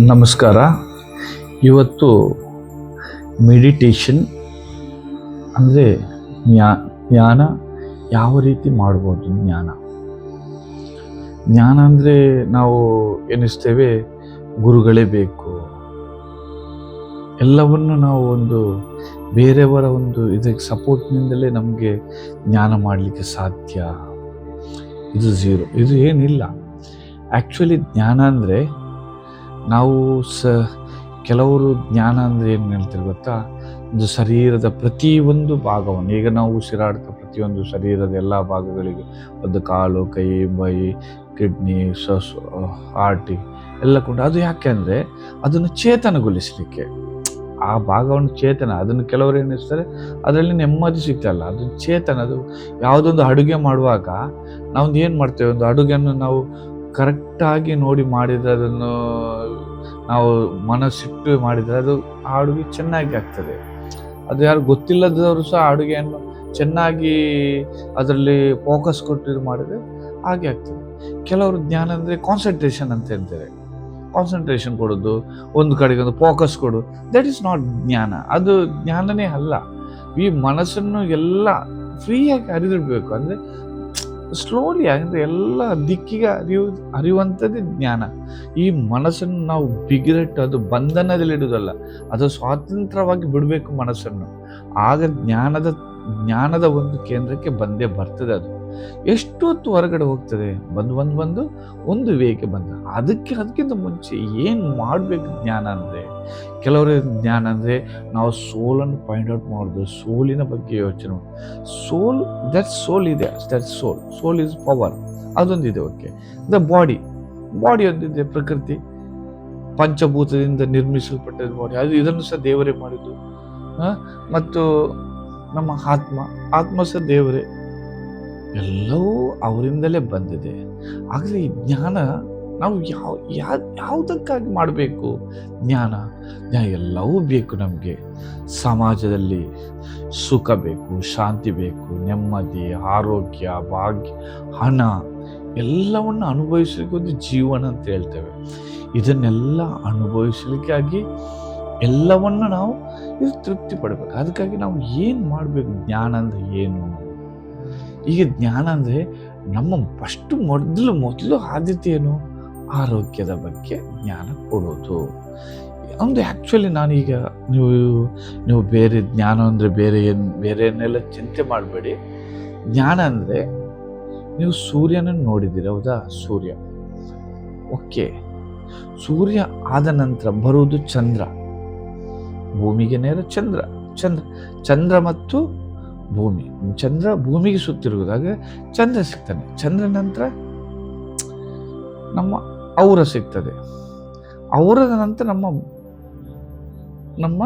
ನಮಸ್ಕಾರ. ಇವತ್ತು ಮೆಡಿಟೇಷನ್ ಅಂದರೆ ಜ್ಞಾ, ಜ್ಞಾನ ಯಾವ ರೀತಿ ಮಾಡ್ಬೋದು? ಜ್ಞಾನ. ಜ್ಞಾನ ಅಂದರೆ ನಾವು ಎನಿಸ್ತೇವೆ ಗುರುಗಳೇ ಬೇಕು. ಎಲ್ಲವನ್ನು ನಾವು ಒಂದು ಬೇರೆಯವರ ಒಂದು ಇದಕ್ಕೆ ಸಪೋರ್ಟ್ನಿಂದಲೇ ನಮಗೆ ಜ್ಞಾನ ಮಾಡಲಿಕ್ಕೆ ಸಾಧ್ಯ. ಇದು ಝೀರೋ ಇದು ಏನಿಲ್ಲ. ಆ್ಯಕ್ಚುಲಿ ಜ್ಞಾನ ಅಂದರೆ ನಾವು ಸ, ಕೆಲವರು ಜ್ಞಾನ ಅಂದರೆ ಏನು ಹೇಳ್ತಾರೆ ಗೊತ್ತಾ? ಒಂದು ಶರೀರದ ಪ್ರತಿಯೊಂದು ಭಾಗವನ್ನು, ಈಗ ನಾವು ಉಸಿರಾಡ್ತಾ ಪ್ರತಿಯೊಂದು ಶರೀರದ ಎಲ್ಲ ಭಾಗಗಳಿಗೆ ಒಂದು ಕಾಲು, ಕೈ ಬೈ ಕಿಡ್ನಿ, ಸಸ್ ಹಾರ್ಟಿ ಎಲ್ಲ ಕೊಂಡು, ಅದು ಯಾಕೆ ಅಂದರೆ ಅದನ್ನು ಚೇತನಗೊಳಿಸಲಿಕ್ಕೆ. ಆ ಭಾಗವನ್ನು ಚೇತನ, ಅದನ್ನು ಕೆಲವರು ಏನಿಸ್ತಾರೆ ಅದರಲ್ಲಿ ನೆಮ್ಮದಿ ಸಿಗ್ತಲ್ಲ ಅದು ಚೇತನ, ಅದು ಯಾವುದೊಂದು ಅಡುಗೆ ಮಾಡುವಾಗ ನಾವು ಏನು ಮಾಡ್ತೇವೆ? ಒಂದು ಅಡುಗೆಯನ್ನು ನಾವು ಕರೆಕ್ಟಾಗಿ ನೋಡಿ ಮಾಡಿದರೆ ಅದನ್ನು ನಾವು ಮನಸ್ಸಿಟ್ಟು ಮಾಡಿದರೆ ಅದು ಅಡುಗೆ ಚೆನ್ನಾಗಿ ಆಗ್ತದೆ. ಅದು ಯಾರು ಗೊತ್ತಿಲ್ಲದವರು ಸಹ ಅಡುಗೆಯನ್ನು ಚೆನ್ನಾಗಿ ಅದರಲ್ಲಿ ಫೋಕಸ್ ಕೊಟ್ಟಿದ್ದು ಮಾಡಿದರೆ ಹಾಗೆ ಆಗ್ತದೆ. ಕೆಲವರು ಜ್ಞಾನ ಅಂದರೆ ಕಾನ್ಸಂಟ್ರೇಷನ್ ಅಂತ ಹೇಳ್ತಾರೆ. ಕಾನ್ಸಂಟ್ರೇಷನ್ ಕೊಡೋದು, ಒಂದು ಕಡೆಗೆ ಒಂದು ಫೋಕಸ್ ಕೊಡು. ದಟ್ ಈಸ್ ನಾಟ್ ಜ್ಞಾನ. ಅದು ಜ್ಞಾನನೇ ಅಲ್ಲ. ಈ ಮನಸ್ಸನ್ನು ಎಲ್ಲ ಫ್ರೀಯಾಗಿ ಅರಿದಿಡಬೇಕು ಅಂದರೆ ಸ್ಲೋಲಿ ಅಂದರೆ ಎಲ್ಲ ದಿಕ್ಕಿಗೆ ಅರಿವು ಅರಿಯುವಂಥದ್ದೇ ಜ್ಞಾನ. ಈ ಮನಸ್ಸನ್ನು ನಾವು ಬಿಗಿರಟ್ಟು ಅದು ಬಂಧನದಲ್ಲಿಡುವುದಲ್ಲ ಅದು ಸ್ವಾತಂತ್ರ್ಯವಾಗಿ ಬಿಡಬೇಕು ಮನಸ್ಸನ್ನು. ಆಗ ಜ್ಞಾನದ ಜ್ಞಾನದ ಒಂದು ಕೇಂದ್ರಕ್ಕೆ ಬಂದೇ ಬರ್ತದೆ ಅದು. ಎಷ್ಟು ಹೊತ್ತು ಹೊರಗಡೆ ಹೋಗ್ತದೆ? ಬಂದು ಬಂದು ಬಂದು ಒಂದು ವೇಗೆ ಬಂದ. ಅದಕ್ಕೆ, ಅದಕ್ಕಿಂತ ಮುಂಚೆ ಏನು ಮಾಡಬೇಕು ಜ್ಞಾನ ಅಂದರೆ? ಕೆಲವರ ಜ್ಞಾನ ಅಂದರೆ ನಾವು ಸೋಲನ್ನು ಫೈಂಡ್ ಔಟ್ ಮಾಡೋದು, ಸೋಲಿನ ಬಗ್ಗೆ ಯೋಚನೆ ಸೋಲ್ ದಟ್ ಸೋಲ್ ಇದೆ that soul soul is power ಅದೊಂದಿದೆ okay the body body ಒಂದಿದೆ, ಪ್ರಕೃತಿ. ಪಂಚಭೂತದಿಂದ ನಿರ್ಮಿಸಲ್ಪಟ್ಟ ಬಾಡಿ ಅದು ಇದನ್ನು ಸಹ ದೇವರೇ ಮಾಡಿದ್ದು. ಮತ್ತು ನಮ್ಮ ಆತ್ಮ. ಆತ್ಮ ಸಹ ದೇವರೇ. ಎಲ್ಲವೂ ಅವರಿಂದಲೇ ಬಂದಿದೆ. ಆದರೆ ಈ ಜ್ಞಾನ ನಾವು ಯಾವ ಯಾವ, ಯಾವುದಕ್ಕಾಗಿ ಮಾಡಬೇಕು? ಜ್ಞಾನ ಜ್ಞಾನ ಎಲ್ಲವೂ ಬೇಕು ನಮಗೆ. ಸಮಾಜದಲ್ಲಿ ಸುಖ ಬೇಕು, ಶಾಂತಿ ಬೇಕು, ನೆಮ್ಮದಿ, ಆರೋಗ್ಯ, ಭಾಗ್ಯ, ಹಣ ಎಲ್ಲವನ್ನು ಅನುಭವಿಸಲಿಕ್ಕೆ ಒಂದು ಜೀವನ ಅಂತ ಹೇಳ್ತೇವೆ. ಇದನ್ನೆಲ್ಲ ಅನುಭವಿಸಲಿಕ್ಕಾಗಿ ಎಲ್ಲವನ್ನು ನಾವು ಇದು ತೃಪ್ತಿ ಪಡಬೇಕು. ಅದಕ್ಕಾಗಿ ನಾವು ಏನು ಮಾಡಬೇಕು? ಜ್ಞಾನ ಅಂದರೆ ಏನು? ಈಗ ಜ್ಞಾನ ಅಂದರೆ ನಮ್ಮ ಫಸ್ಟು ಮೊದಲು ಮೊದಲು ಆದ್ಯತೆ ಆರೋಗ್ಯದ ಬಗ್ಗೆ ಜ್ಞಾನ ಕೊಡೋದು. ಒಂದು ಆ್ಯಕ್ಚುಲಿ ನಾನೀಗ ನೀವು ನೀವು ಬೇರೆ ಜ್ಞಾನ ಅಂದರೆ ಬೇರೆ ಏನು ಬೇರೆಯನ್ನೆಲ್ಲ ಚಿಂತೆ ಮಾಡಬೇಡಿ. ಜ್ಞಾನ ಅಂದರೆ ನೀವು ಸೂರ್ಯನನ್ನು ನೋಡಿದ್ದೀರಿ? ಹೌದಾ? ಸೂರ್ಯ. ಓಕೆ ಸೂರ್ಯ ಆದ ನಂತರ ಬರುವುದು ಚಂದ್ರ. ಭೂಮಿಗೆ ನೇರ ಚಂದ್ರ. ಚಂದ್ರ ಚಂದ್ರ ಮತ್ತು ಭೂಮಿ. ಚಂದ್ರ ಭೂಮಿಗೆ ಸುತ್ತಿರುವುದಾಗ ಚಂದ್ರ ಸಿಗ್ತಾನೆ. ಚಂದ್ರ ನಂತರ ನಮ್ಮ ಔರ ಸಿಗ್ತದೆ. ಔರದ ನಂತರ ನಮ್ಮ ನಮ್ಮ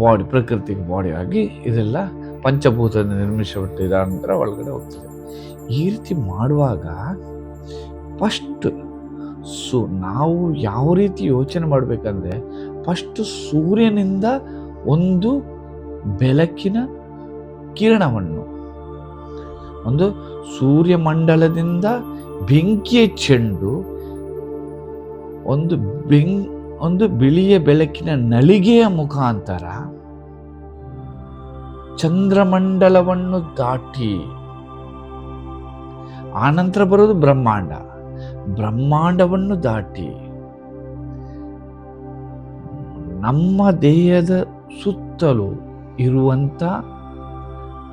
ಬಾಡಿ ಪ್ರಕೃತಿ ಬಾಡಿ ಆಗಿ ಇದೆಲ್ಲ ಪಂಚಭೂತದಿಂದ ನಿರ್ಮಿಸಲ್ಪಟ್ಟಿದ ನಂತರ ಒಳಗಡೆ ಹೋಗ್ತದೆ. ಈ ರೀತಿ ಮಾಡುವಾಗ ಫಸ್ಟ್ ಸು, ನಾವು ಯಾವ ರೀತಿ ಯೋಚನೆ ಮಾಡಬೇಕಂದ್ರೆ ಫಸ್ಟ್ ಸೂರ್ಯನಿಂದ ಒಂದು ಬೆಳಕಿನ ಕಿರಣವನ್ನು ಒಂದು ಸೂರ್ಯಮಂಡಲದಿಂದ ಬೆಂಕಿಯ ಚೆಂಡು, ಒಂದು ಬೆಂ, ಒಂದು ಬಿಳಿಯ ಬೆಳಕಿನ ನಳಿಗೆಯ ಮುಖಾಂತರ ಚಂದ್ರಮಂಡಲವನ್ನು ದಾಟಿ ಆನಂತರ ಬರೋದು ಬ್ರಹ್ಮಾಂಡ. ಬ್ರಹ್ಮಾಂಡವನ್ನು ದಾಟಿ, ನಮ್ಮ ದೇಹದ ಸುತ್ತಲೂ ಇರುವಂತ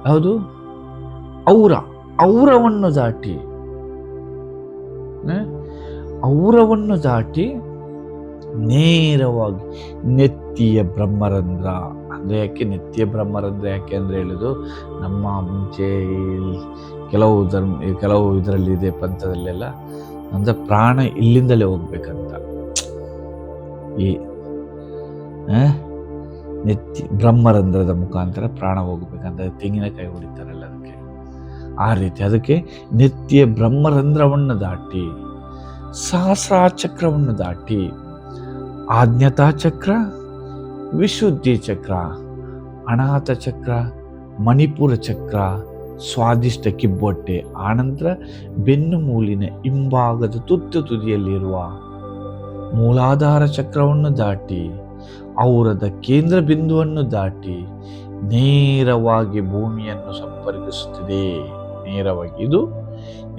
ಯಾವುದು ಔರ ಔರವನ್ನು ದಾಟಿ? ಔರವನ್ನು ದಾಟಿ ನೇರವಾಗಿ ನೆತ್ತಿಯ ಬ್ರಹ್ಮರಂಧ್ರ. ಅಂದರೆ ಯಾಕೆ ನೆತ್ತಿಯ ಬ್ರಹ್ಮರಂಧ್ರ ಯಾಕೆ ಅಂದರೆ ಹೇಳೋದು ನಮ್ಮ ಮುಂಚೆ ಕೆಲವು ಧರ್ಮ, ಕೆಲವು ಇದರಲ್ಲಿ ಇದೆ ಪಂಥದಲ್ಲೆಲ್ಲ. ಅಂದರೆ ಪ್ರಾಣ ಇಲ್ಲಿಂದಲೇ ಹೋಗ್ಬೇಕಂತ. ಈ? ನೆತ್ತಿ ಬ್ರಹ್ಮರಂಧ್ರದ ಮುಖಾಂತರ ಪ್ರಾಣ ಹೋಗಬೇಕಂದ್ರೆ ತೆಂಗಿನಕಾಯಿ ಹೊಡಿತಾರಲ್ಲ ಅದಕ್ಕೆ ಆ ರೀತಿ ಅದಕ್ಕೆ ನಿತ್ಯ ಬ್ರಹ್ಮರಂಧ್ರವನ್ನು ದಾಟಿ ಸಹಸ್ರ ಚಕ್ರವನ್ನು ದಾಟಿ ಆಜ್ಞತಾ ಚಕ್ರ ವಿಶುದ್ಧಿ ಚಕ್ರ ಅನಾಥ ಚಕ್ರ ಮಣಿಪುರ ಚಕ್ರ ಸ್ವಾದಿಷ್ಟ ಕಿಬ್ಬೊಟ್ಟೆ ಆನಂತರ ಬೆನ್ನು ಮೂಲಿನ ಹಿಂಭಾಗದ ತುತ್ತು ತುದಿಯಲ್ಲಿರುವ ಮೂಲಾಧಾರ ಚಕ್ರವನ್ನು ದಾಟಿ ಔರದ ಕೇಂದ್ರ ಬಿಂದುವನ್ನು ದಾಟಿ ನೇರವಾಗಿ ಭೂಮಿಯನ್ನು ಸಂಪರ್ಕಿಸುತ್ತಿದೆ. ನೇರವಾಗಿ ಇದು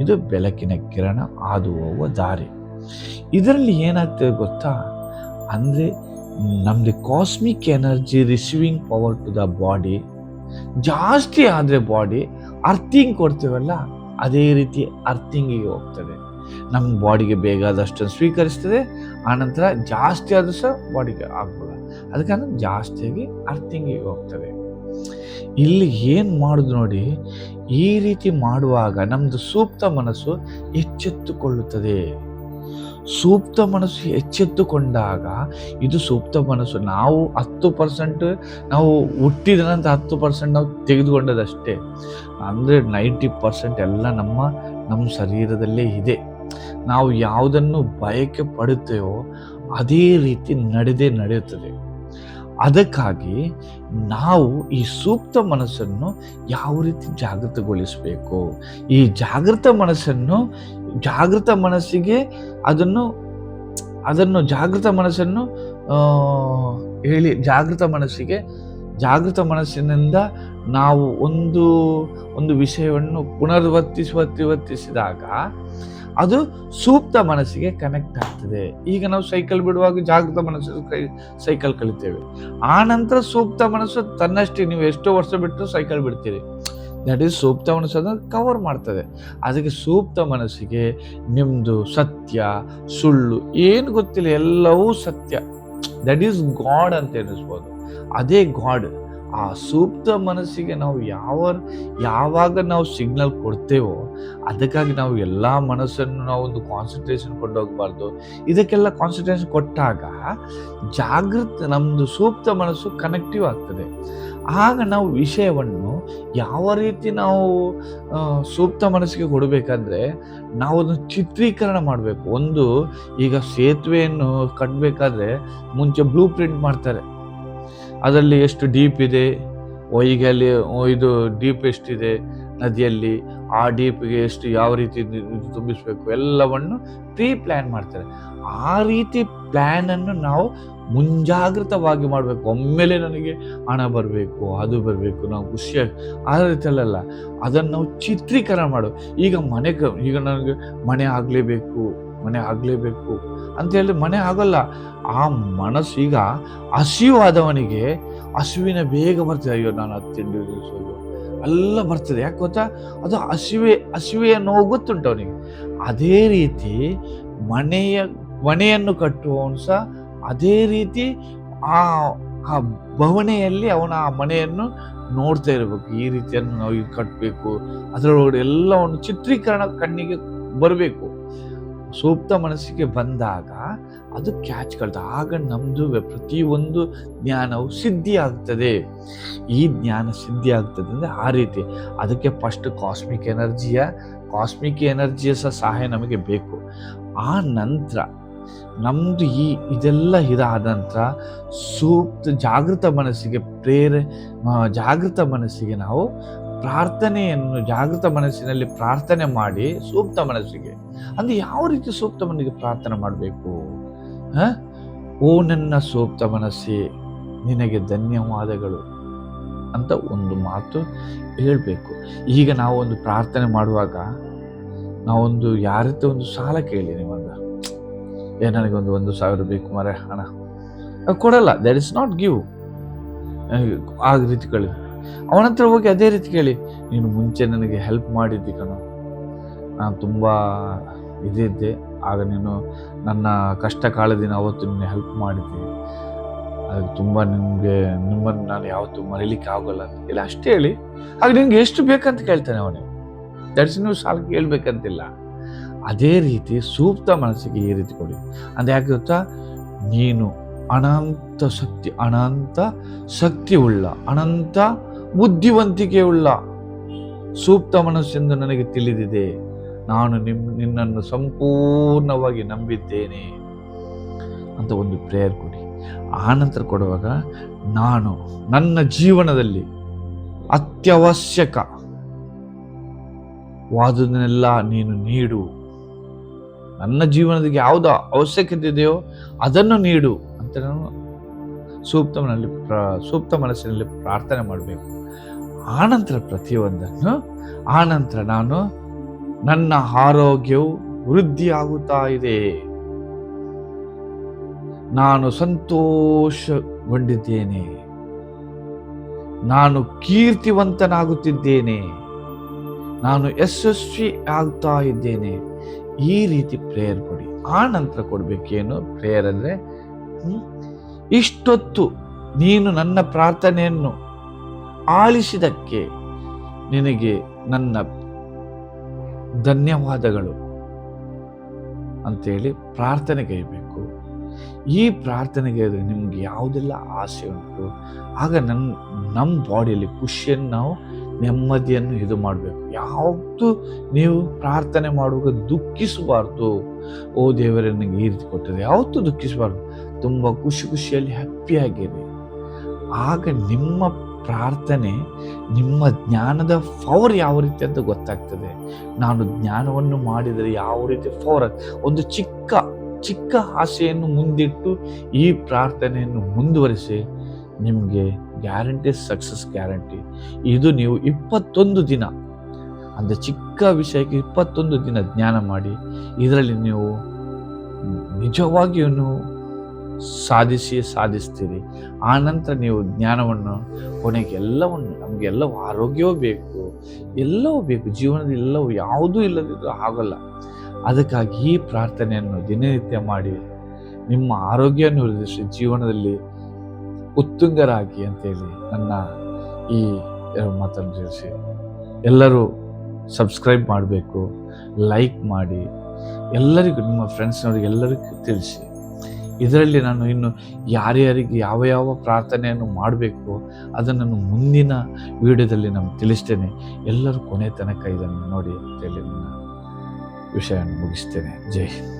ಇದು ಬೆಳಕಿನ ಕಿರಣ ಹಾದು ಹೋಗುವ ದಾರಿ. ಇದರಲ್ಲಿ ಏನಾಗ್ತದೆ ಗೊತ್ತಾ? ಅಂದರೆ ನಮ್ಮದು cosmic energy receiving power to the body ಜಾಸ್ತಿ ಆದರೆ ಬಾಡಿ ಅರ್ಥಿಂಗ್ ಕೊಡ್ತೀವಲ್ಲ, ಅದೇ ರೀತಿ ಅರ್ಥಿಂಗಿಗೆ ಹೋಗ್ತದೆ. ನಮ್ಮ ಬಾಡಿಗೆ ಬೇಗ ಬೇಕಾದಷ್ಟನ್ನು ಸ್ವೀಕರಿಸ್ತದೆ ಆನಂತರ ಜಾಸ್ತಿ ಆದರೂ ಸಹ ಬಾಡಿಗೆ ಆಗ್ಬೋದು. ಅದಕ್ಕೆ ಜಾಸ್ತಿಯಾಗಿ ಅರ್ಥಿಂಗಿಗೆ ಹೋಗ್ತದೆ ಇಲ್ಲಿ ಏನು ಮಾಡುದು ನೋಡಿ, ಈ ರೀತಿ ಮಾಡುವಾಗ ನಮ್ಮದು ಸೂಕ್ತ ಮನಸ್ಸು ಎಚ್ಚೆತ್ತುಕೊಳ್ಳುತ್ತದೆ. ಸೂಕ್ತ ಮನಸ್ಸು ಎಚ್ಚೆತ್ತುಕೊಂಡಾಗ ಇದು ಸೂಕ್ತ ಮನಸ್ಸು. ನಾವು ಹತ್ತು ಪರ್ಸೆಂಟ್, ನಾವು ಹುಟ್ಟಿದ ನಂತರ ಹತ್ತು ಪರ್ಸೆಂಟ್ ನಾವು ತೆಗೆದುಕೊಂಡದಷ್ಟೇ. ಅಂದರೆ ನೈಂಟಿ ಪರ್ಸೆಂಟ್ ಎಲ್ಲ ನಮ್ಮ ನಮ್ಮ ಶರೀರದಲ್ಲೇ ಇದೆ. ನಾವು ಯಾವುದನ್ನು ಬಯಕೆ ಪಡುತ್ತೇವೋ ಅದೇ ರೀತಿ ನಡೆದೇ ನಡೆಯುತ್ತದೆ. ಅದಕ್ಕಾಗಿ ನಾವು ಈ ಸೂಕ್ತ ಮನಸ್ಸನ್ನು ಯಾವ ರೀತಿ ಜಾಗೃತಗೊಳಿಸಬೇಕು? ಈ ಜಾಗೃತ ಮನಸ್ಸನ್ನು ಜಾಗೃತ ಮನಸ್ಸಿಗೆ ಅದನ್ನು ಅದನ್ನು ಜಾಗೃತ ಮನಸ್ಸನ್ನು ಹೇಳಿ ಜಾಗೃತ ಮನಸ್ಸಿಗೆ, ಜಾಗೃತ ಮನಸ್ಸಿನಿಂದ ನಾವು ಒಂದು ಒಂದು ವಿಷಯವನ್ನು ಪುನರ್ವರ್ತಿಸುವ, ವರ್ತಿಸಿದಾಗ ಅದು ಸೂಕ್ತ ಮನಸ್ಸಿಗೆ ಕನೆಕ್ಟ್ ಆಗ್ತದೆ. ಈಗ ನಾವು ಸೈಕಲ್ ಬಿಡುವಾಗ ಜಾಗೃತ ಮನಸ್ಸು ಕೈ ಸೈಕಲ್ ಕಲಿತೇವೆ. ಆ ನಂತರ ಸೂಕ್ತ ಮನಸ್ಸು ತನ್ನಷ್ಟೇ, ನೀವು ಎಷ್ಟೋ ವರ್ಷ ಬಿಟ್ಟು ಸೈಕಲ್ ಬಿಡ್ತೀರಿ. ದಟ್ ಈಸ್ ಸೂಕ್ತ ಮನಸ್ಸು ಅದನ್ನು ಕವರ್ ಮಾಡ್ತದೆ. ಅದಕ್ಕೆ ಸೂಕ್ತ ಮನಸ್ಸಿಗೆ ನಿಮ್ಮದು ಸತ್ಯ, ಸುಳ್ಳು, ಏನು ಗೊತ್ತಿಲ್ಲ, ಎಲ್ಲವೂ ಸತ್ಯ. ದಟ್ ಈಸ್ ಗಾಡ್ ಅಂತ ಎನಿಸ್ಬೋದು. ಅದೇ ಗಾಡ್ ಆ ಸೂಕ್ತ ಮನಸ್ಸಿಗೆ ನಾವು ಯಾವ, ಯಾವಾಗ ನಾವು ಸಿಗ್ನಲ್ ಕೊಡ್ತೇವೋ ಅದಕ್ಕಾಗಿ ನಾವು ಎಲ್ಲ ಮನಸ್ಸನ್ನು ನಾವು ಒಂದು ಕಾನ್ಸಂಟ್ರೇಷನ್ ಕೊಂಡೋಗಬಾರ್ದು. ಇದಕ್ಕೆಲ್ಲ ಕಾನ್ಸಂಟ್ರೇಷನ್ ಕೊಟ್ಟಾಗ ಜಾಗೃತ ನಮ್ಮದು ಸೂಕ್ತ ಮನಸ್ಸು ಕನೆಕ್ಟಿವ್ ಆಗ್ತದೆ. ಆಗ ನಾವು ವಿಷಯವನ್ನು ಯಾವ ರೀತಿ ನಾವು ಸೂಕ್ತ ಮನಸ್ಸಿಗೆ ಕೊಡಬೇಕಂದ್ರೆ ನಾವು ಅದನ್ನು ಚಿತ್ರೀಕರಣ ಮಾಡಬೇಕು. ಒಂದು ಈಗ ಸೇತುವೆಯನ್ನು ಕಟ್ಟಬೇಕಾದ್ರೆ ಮುಂಚೆ ಬ್ಲೂ ಪ್ರಿಂಟ್ ಮಾಡ್ತಾರೆ. ಅದರಲ್ಲಿ ಎಷ್ಟು ಡೀಪ್ ಇದೆ? ಈಗ ಅಲ್ಲಿ ಇದು ಡೀಪ್ ಎಷ್ಟಿದೆ? ನದಿಯಲ್ಲಿ ಆ ಡೀಪ್ಗೆ ಎಷ್ಟು ಯಾವ ರೀತಿ ತುಂಬಿಸಬೇಕು? ಎಲ್ಲವನ್ನು ಪ್ರೀ ಪ್ಲ್ಯಾನ್ ಮಾಡ್ತಾರೆ ಆ ರೀತಿ ಪ್ಲ್ಯಾನನ್ನು ನಾವು ಮುಂಜಾಗ್ರತವಾಗಿ ಮಾಡಬೇಕು. ಒಮ್ಮೆಲೆ ನನಗೆ ಹಣ ಬರಬೇಕು, ಅದು ಬರಬೇಕು, ನಾವು ಖುಷಿಯಾಗಿ, ಆ ರೀತಿಯಲ್ಲ ಅದನ್ನು ನಾವು ಚಿತ್ರೀಕರಣ ಮಾಡು. ಈಗ ಮನೆ ಈಗ ನನಗೆ ಮನೆ ಆಗಲೇಬೇಕು. ಮನೆ ಆಗಲೇಬೇಕು ಅಂತ ಹೇಳಿ ಮನೆ ಆಗೋಲ್ಲ. ಆ ಮನಸ್ಸು ಈಗ ಹಸಿವಾದವನಿಗೆ ಹಸುವಿನ ಬೇಗ ಬರ್ತದೆ. ಅಯ್ಯೋ, ನಾನು ಅದು ತಿಂಡಿ ಸೋದು ಎಲ್ಲ ಬರ್ತದೆ. ಯಾಕೆ ಗೊತ್ತಾ? ಅದು ಹಸಿವೆ ಹಸಿವೆಯ ನೋವು ಗೊತ್ತುಂಟು ಅವನಿಗೆ ಅದೇ ರೀತಿ ಮನೆಯ, ಮನೆಯನ್ನು ಕಟ್ಟುವವನು ಸಹ ಅದೇ ರೀತಿ ಆ ಆ ಭವನೆಯಲ್ಲಿ ಅವನ ಆ ಮನೆಯನ್ನು ನೋಡ್ತಾ ಇರಬೇಕು. ಈ ರೀತಿಯನ್ನು ನಾವು ಈಗ ಕಟ್ಟಬೇಕು. ಅದರೊಳಗಡೆ ಎಲ್ಲವನ್ನು ಚಿತ್ರೀಕರಣ ಕಣ್ಣಿಗೆ ಬರಬೇಕು. ಸೂಕ್ತ ಮನಸ್ಸಿಗೆ ಬಂದಾಗ ಅದು ಕ್ಯಾಚ್ ಕಳೆದ ಆಗ ನಮ್ಮದು ಪ್ರತಿಯೊಂದು ಜ್ಞಾನವು ಸಿದ್ಧಿಯಾಗ್ತದೆ ಈ ಜ್ಞಾನ ಸಿದ್ಧಿ ಆಗ್ತದೆ ಅಂದರೆ ಆ ರೀತಿ. ಅದಕ್ಕೆ ಫಸ್ಟ್ ಕಾಸ್ಮಿಕ್ ಎನರ್ಜಿಯ ಕಾಸ್ಮಿಕ್ ಎನರ್ಜಿಯ ಸಹ ಸಹಾಯ ನಮಗೆ ಬೇಕು. ಆ ನಂತರ ನಮ್ಮದು ಈ ಇದೆಲ್ಲ ಇದಾದ ನಂತರ ಸೂಕ್ತ ಜಾಗೃತ ಮನಸ್ಸಿಗೆ ಪ್ರೇರೆ ಜಾಗೃತ ಮನಸ್ಸಿಗೆ ನಾವು ಪ್ರಾರ್ಥನೆಯನ್ನು ಜಾಗೃತ ಮನಸ್ಸಿನಲ್ಲಿ ಪ್ರಾರ್ಥನೆ ಮಾಡಿ ಸೂಕ್ತ ಮನಸ್ಸಿಗೆ. ಅಂದ್ರೆ ಯಾವ ರೀತಿ ಸೂಕ್ತ ಮನಸ್ಸಿಗೆ ಪ್ರಾರ್ಥನೆ ಮಾಡಬೇಕು? ಓ ನನ್ನ ಸೂಕ್ತ ಮನಸ್ಸೇ, ನಿನಗೆ ಧನ್ಯವಾದಗಳು ಅಂತ ಒಂದು ಮಾತು ಹೇಳಬೇಕು. ಈಗ ನಾವು ಒಂದು ಪ್ರಾರ್ಥನೆ ಮಾಡುವಾಗ ನಾವೊಂದು ಯಾರತ್ತ ಒಂದು ಸಾಲ ಕೇಳಿ ನೀವಾಗ ಏ, ನನಗೊಂದು ಒಂದು ಸಾವಿರ ಬೇಕು ಮರೆ ಹಣ ಕೊಡಲ್ಲ ದಟ್ ಇಸ್ ನಾಟ್ ಗಿವ್ ಆ ರೀತಿ ಅವನ ಹತ್ರ ಹೋಗಿ ಅದೇ ರೀತಿ ಕೇಳಿ, ನೀನು ಮುಂಚೆ ನನಗೆ ಹೆಲ್ಪ್ ಮಾಡಿದ್ದಿ ಕಣ. ನಾನು ತುಂಬ ಇದಿದ್ದೆ, ಆಗ ನೀನು ನನ್ನ ಕಷ್ಟ ಕಾಲದಿನ ಅವತ್ತು ನೀನು ಹೆಲ್ಪ್ ಮಾಡಿದ್ದೆ. ಅದಕ್ಕೆ ತುಂಬ ನಿಮಗೆ, ನಿಮ್ಮನ್ನು ನಾನು ಯಾವತ್ತೂ ಮರೀಲಿಕ್ಕೆ ಆಗೋಲ್ಲ ಇಲ್ಲ ಅಷ್ಟೇ ಹೇಳಿ, ಆಗ ನಿಮ್ಗೆ ಎಷ್ಟು ಬೇಕಂತ ಕೇಳ್ತಾನೆ ಅವನೇ. ದಟ್ಸ್ ನೀವು ಸಾಲ ಕೇಳಬೇಕಂತಿಲ್ಲ ಅದೇ ರೀತಿ ಸೂಕ್ತ ಮನಸ್ಸಿಗೆ ಈ ರೀತಿ ಕೊಡಿ. ಅಂದರೆ ಯಾಕೆ ಗೊತ್ತಾ? ನೀನು ಅನಂತ ಶಕ್ತಿ ಅನಂತ ಶಕ್ತಿ ಉಳ್ಳ ಅನಂತ ಬುದ್ಧಿವಂತಿಕೆ ಉಳ್ಳ ಸೂಕ್ತ ಮನಸ್ಸೆಂದು ನನಗೆ ತಿಳಿದಿದೆ. ನಾನು ನಿಮ್, ನಿನ್ನನ್ನು ಸಂಪೂರ್ಣವಾಗಿ ನಂಬಿದ್ದೇನೆ. ಅಂತ ಒಂದು ಪ್ರೇಯರ್ ಕೊಡಿ. ಆನಂತರ ಕೊಡುವಾಗ ನಾನು ನನ್ನ ಜೀವನದಲ್ಲಿ ಅತ್ಯವಶ್ಯಕ ವಾದುದನ್ನೆಲ್ಲ ನೀನು ನೀಡು. ನನ್ನ ಜೀವನದಲ್ಲಿ ಯಾವುದು ಅವಶ್ಯಕತೆ ಇದೆಯೋ ಅದನ್ನು ನೀಡು ಅಂತ ನಾನು ಸೂಕ್ತಮನಲ್ಲಿ ಪ್ರ, ಸೂಕ್ತ ಮನಸ್ಸಿನಲ್ಲಿ ಪ್ರಾರ್ಥನೆ ಮಾಡಬೇಕು. ಆನಂತರ ಪ್ರತಿಯೊಂದನ್ನು, ಆನಂತರ ನಾನು ನನ್ನ ಆರೋಗ್ಯವು ವೃದ್ಧಿಯಾಗುತ್ತಾ ಇದೆ. ನಾನು ಸಂತೋಷಗೊಂಡಿದ್ದೇನೆ. ನಾನು ಕೀರ್ತಿವಂತನಾಗುತ್ತಿದ್ದೇನೆ. ನಾನು ಯಶಸ್ವಿ ಆಗ್ತಾ ಇದ್ದೇನೆ. ಈ ರೀತಿ ಪ್ರೇಯರ್ ಕೊಡಿ. ಆ ನಂತರ ಕೊಡಬೇಕೇನು? ಪ್ರೇಯರ್ ಅಂದರೆ ಇಷ್ಟೊತ್ತು ನೀನು ನನ್ನ ಪ್ರಾರ್ಥನೆಯನ್ನು ಆಲಿಸಿದಕ್ಕೆ ನಿನಗೆ ನನ್ನ ಧನ್ಯವಾದಗಳು ಅಂತೇಳಿ ಪ್ರಾರ್ಥನೆಗೈಬೇಕು ಈ ಪ್ರಾರ್ಥನೆಗೆ ನಿಮ್ಗೆ ಯಾವುದೆಲ್ಲ ಆಸೆ ಉಂಟು? ಆಗ ನನ್ನ ನಮ್ಮ ಬಾಡಿಯಲ್ಲಿ ಖುಷಿಯನ್ನು ನಾವು ನೆಮ್ಮದಿಯನ್ನು ಇದು ಮಾಡಬೇಕು. ಯಾವತ್ತೂ ನೀವು ಪ್ರಾರ್ಥನೆ ಮಾಡುವಾಗ ದುಃಖಿಸಬಾರ್ದು. ಓ ದೇವರೇ, ನನಗೆ ಈ ರೀತಿ ಕೊಟ್ಟಿದೆ. ಯಾವತ್ತೂ ದುಃಖಿಸಬಾರ್ದು. ತುಂಬ ಖುಷಿ ಖುಷಿಯಲ್ಲಿ ಹ್ಯಾಪಿಯಾಗಿರಿ ಆಗ ನಿಮ್ಮ ಪ್ರಾರ್ಥನೆ, ನಿಮ್ಮ ಜ್ಞಾನದ ಪವರ್ ಯಾವ ರೀತಿ ಅಂತ ಗೊತ್ತಾಗ್ತದೆ. ನಾನು ಜ್ಞಾನವನ್ನು ಮಾಡಿದರೆ ಯಾವ ರೀತಿ ಪವರ್ ಒಂದು ಚಿಕ್ಕ ಚಿಕ್ಕ ಆಸೆಯನ್ನು ಮುಂದಿಟ್ಟು ಈ ಪ್ರಾರ್ಥನೆಯನ್ನು ಮುಂದುವರಿಸಿ ನಿಮಗೆ ಗ್ಯಾರಂಟಿ ಸಕ್ಸಸ್ ಗ್ಯಾರಂಟಿ ಇದು ನೀವು ಇಪ್ಪತ್ತೊಂದು ದಿನ, ಅಂದರೆ ಚಿಕ್ಕ ವಿಷಯಕ್ಕೆ ಇಪ್ಪತ್ತೊಂದು ದಿನ ಜ್ಞಾನ ಮಾಡಿ, ಇದರಲ್ಲಿ ನೀವು ನಿಜವಾಗಿಯೂ ಸಾಧಿಸಿ, ಸಾಧಿಸ್ತೀರಿ. ಆ ನಂತರ ನೀವು ಜ್ಞಾನವನ್ನು, ಕೊನೆಗೆ ಎಲ್ಲವನ್ನು ಆರೋಗ್ಯವೂ ಬೇಕು, ಎಲ್ಲವೂ ಬೇಕು, ಜೀವನದಲ್ಲಿ ಎಲ್ಲವೂ ಯಾವುದೂ ಇಲ್ಲದಿದ್ದರೂ ಆಗಲ್ಲ. ಅದಕ್ಕಾಗಿ ಈ ಪ್ರಾರ್ಥನೆಯನ್ನು ದಿನನಿತ್ಯ ಮಾಡಿ, ನಿಮ್ಮ ಆರೋಗ್ಯವನ್ನು ವೃದ್ಧಿಸಿ, ಜೀವನದಲ್ಲಿ ಉತ್ತುಂಗರಾಗಿ ಅಂತೇಳಿ ನನ್ನ ಈ ಮಾತನ್ನು ತಿಳಿಸಿ. ಎಲ್ಲರೂ ಸಬ್ಸ್ಕ್ರೈಬ್ ಮಾಡಬೇಕು, ಲೈಕ್ ಮಾಡಿ, ಎಲ್ಲರಿಗೂ ನಿಮ್ಮ ಫ್ರೆಂಡ್ಸ್ನವ್ರಿಗೆ ಎಲ್ಲರಿಗೂ ತಿಳಿಸಿ. ಇದರಲ್ಲಿ ನಾನು ಇನ್ನು ಯಾರ್ಯಾರಿಗೆ ಯಾವ ಯಾವ ಪ್ರಾರ್ಥನೆಯನ್ನು ಮಾಡಬೇಕು, ಅದನ್ನು ನಾನು ಮುಂದಿನ ವಿಡಿಯೋದಲ್ಲಿ ನಾನು ತಿಳಿಸ್ತೇನೆ. ಎಲ್ಲರೂ ಕೊನೆ ತನಕ ಇದನ್ನು ನೋಡಿ ಅಂತೇಳಿ ನನ್ನ ವಿಷಯವನ್ನು ಮುಗಿಸ್ತೇನೆ. ಜೈ ಹಿಂದ್.